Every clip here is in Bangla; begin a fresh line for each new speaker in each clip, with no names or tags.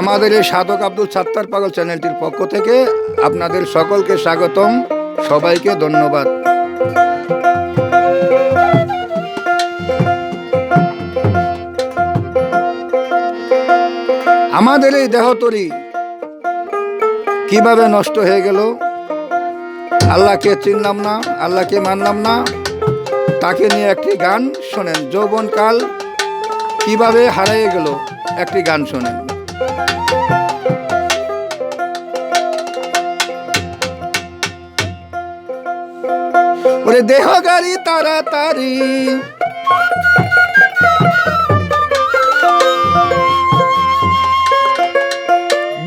আমাদের এই সাধক আব্দুল সাত্তার পাগল চ্যানেলটির পক্ষ থেকে আপনাদের সকলকে স্বাগতম। সবাইকে ধন্যবাদ। আমাদের এই দেহতরি কীভাবে নষ্ট হয়ে গেল? আল্লাহকে চিনলাম না, আল্লাহকে মানলাম না। তাকে নিয়ে একটি গান শোনেন। যৌবনকাল কীভাবে হারিয়ে গেল, একটি গান শোনেন। ওরে দেহ গাড়ি তাড়াতাড়ি।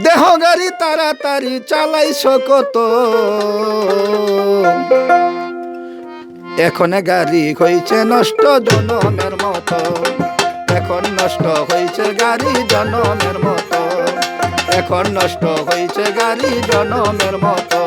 দেহ গাড়ি তাড়াতাড়ি চালাইছ কত এখন গাড়ি হয়েছে নষ্ট জনমের মতো। এখন নষ্ট হয়েছে গাড়ি জনমের মতো। এখন নষ্ট হয়েছে গাড়ি জনমের মতো।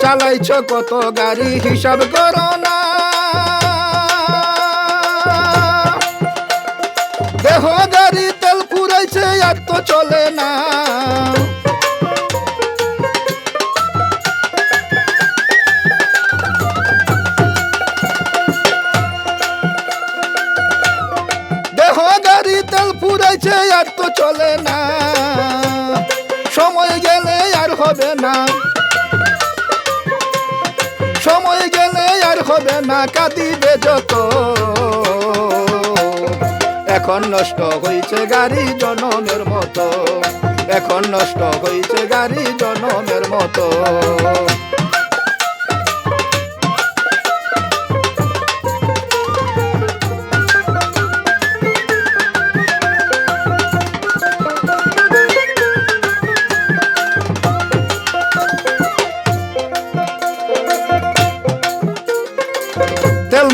চালাইছ কত গাড়ি, হিসাব করো না। গাড়ি তেল পুরাইছে আর তো চলে না। সময় গেলে আর হবে না। সময় গেলে আর হবে না, কাঁদিবে যত। এখন নষ্ট হয়েছে গাড়ি জনমের মতো। এখন নষ্ট হয়েছে গাড়ি জনমের মতো।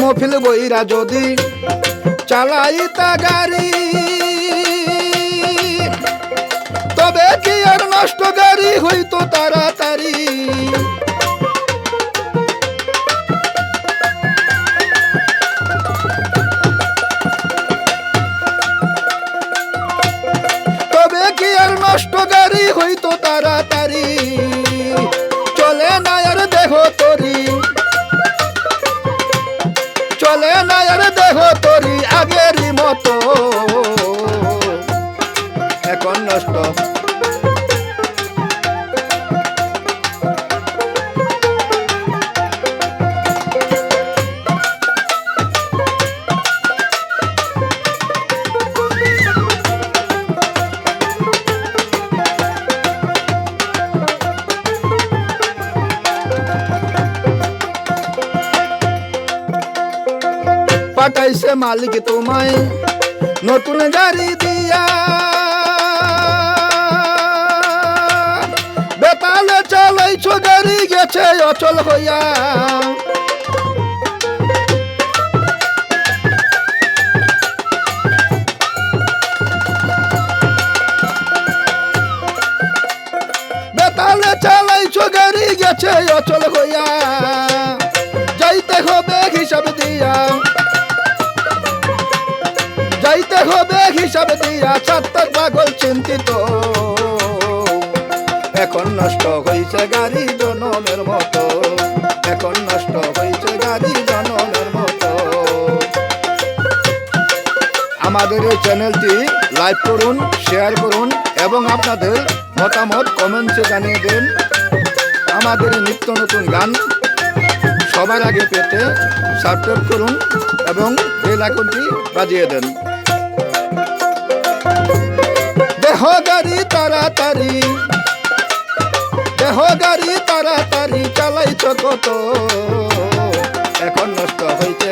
মফিল বইরা যদি। চালাই তা গাড়ি। তবে কি আর নষ্ট গাড়ি হইতো তাড়াতাড়ি? এখন নষ্ট পাঠাইছে মালিক তোমায় নতুন গাড়ি দিয়া চালাইছ গেছে অচল হইয়া। বেতালে চালাইছ, গাড়ি গেছে অচল হইয়া। যাইতে হবে হিসাব দিয়া। যাইতে হবে হিসাব দিয়া ছাত্তার পাগল চিন্তিত। এখন নষ্ট হয়েছে গাড়ি জনমের মতো। এখন নষ্ট হয়েছে গাড়ি জনমের মতো। আমাদের এই চ্যানেলটি লাইক করুন, শেয়ার করুন এবং আপনাদের মতামত কমেন্টসে জানিয়ে দিন। আমাদের নিত্য নতুন গান সবার আগে পেতে সাবস্ক্রাইব করুন এবং বেল আইকনটি বাজিয়ে দেন। দেহ গাড়ি তাড়াতাড়ি, দেহ গাড়ি তাড়াতাড়ি চালাইছ কত? এখন নষ্ট হয়েছে